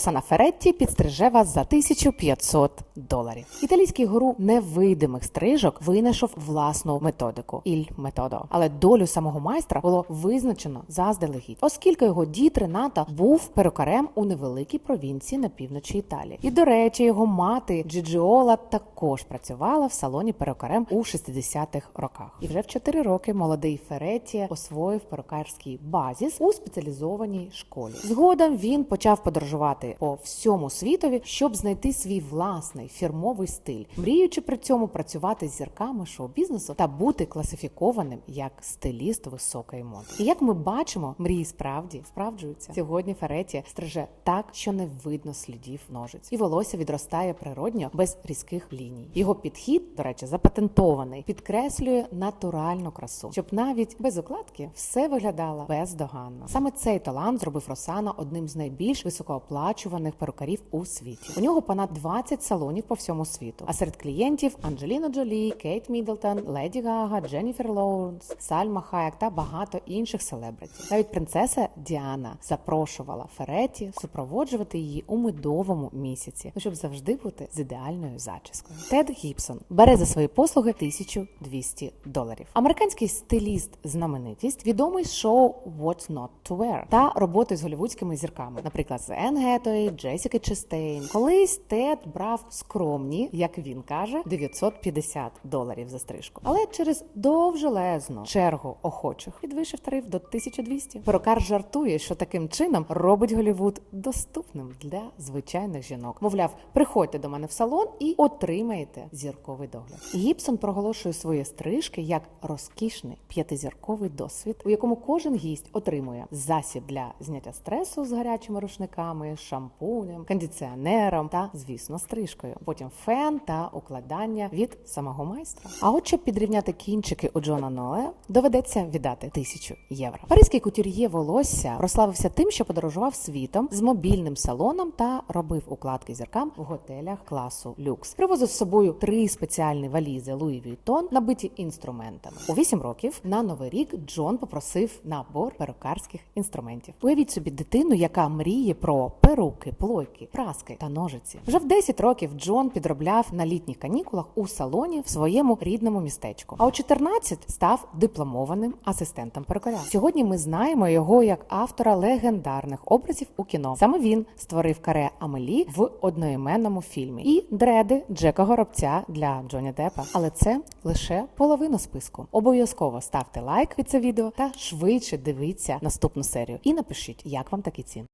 Сана Феретті підстриже вас за 1500 доларів. Італійський гуру невидимих стрижок винайшов власну методику іль методо. Але долю самого майстра було визначено заздалегідь, оскільки його дід Рената був перукарем у невеликій провінції на півночі Італії. І до речі, його мати Джиджіола також працювала в салоні перукарем у 60-х роках. І вже в 4 роки молодий Феретті освоїв перукарський базіс у спеціалізованій школі. Згодом він почав подорожувати по всьому світові, щоб знайти свій власний фірмовий стиль, мріючи при цьому працювати з зірками шоу-бізнесу та бути класифікованим як стиліст високої моди. І як ми бачимо, мрії справді справджуються. Сьогодні Фереті стриже так, що не видно слідів ножиць, і волосся відростає природньо без різких ліній. Його підхід, до речі, запатентований, підкреслює натуральну красу, щоб навіть без укладки все виглядало бездоганно. Саме цей талант зробив Росана одним з найбільш високооплачуваних перукарів у світі. У нього понад 20 салонів по всьому світу. А серед клієнтів Анджеліна Джолі, Кейт Міддлтон, Леді Гага, Дженніфер Лоуренс, Сальма Хаєк та багато інших селебриті. Навіть принцеса Діана запрошувала Фереті супроводжувати її у медовому місяці, ну, щоб завжди бути з ідеальною зачіскою. Тед Гібсон бере за свої послуги 1200 доларів. Американський стиліст знаменитість відомий шоу What's Not to Wear та роботи з голівудськими зірками, наприклад, з Енн Гетої, Джесіки Честейн. Колись Тед брав скромні, як він каже, 950 доларів за стрижку. Але через довжелезну чергу охочих підвищив тариф до 1200. Перукар жартує, що таким чином робить Голівуд доступним для звичайних жінок. Мовляв, приходьте до мене в салон і отримаєте зірковий догляд. Гібсон проголошує свої стрижки як розкішний п'ятизірковий досвід, у якому кожен гість отримує засіб для зняття стресу з гарячими рушниками, шампунем, кондиціонером та, звісно, стрижкою. Потім фен та укладання від самого майстра. А от щоб підрівняти кінчики у Джона Ное, доведеться віддати тисячу євро. Паризький кутюр'є волосся прославився тим, що подорожував світом з мобільним салоном та робив укладки зіркам в готелях класу люкс. Привозив з собою три спеціальні валізи Louis Vuitton, набиті інструментами. У вісім років на новий рік Джон попросив набор перукарських інструментів. Уявіть собі дитину, яка мріє про перуки, плойки, праски та ножиці. Вже в 10 років Джон підробляв на літніх канікулах у салоні в своєму рідному містечку. А у 14 став дипломованим асистентом перукаря. Сьогодні ми знаємо його як автора легендарних образів у кіно. Саме він створив каре Амелі в одноіменному фільмі і дреди Джека Горобця для Джоні Деппа. Але це лише половина списку. Обов'язково ставте лайк від це відео та швидше дивіться наступну серію. І напишіть, як вам такі ціни.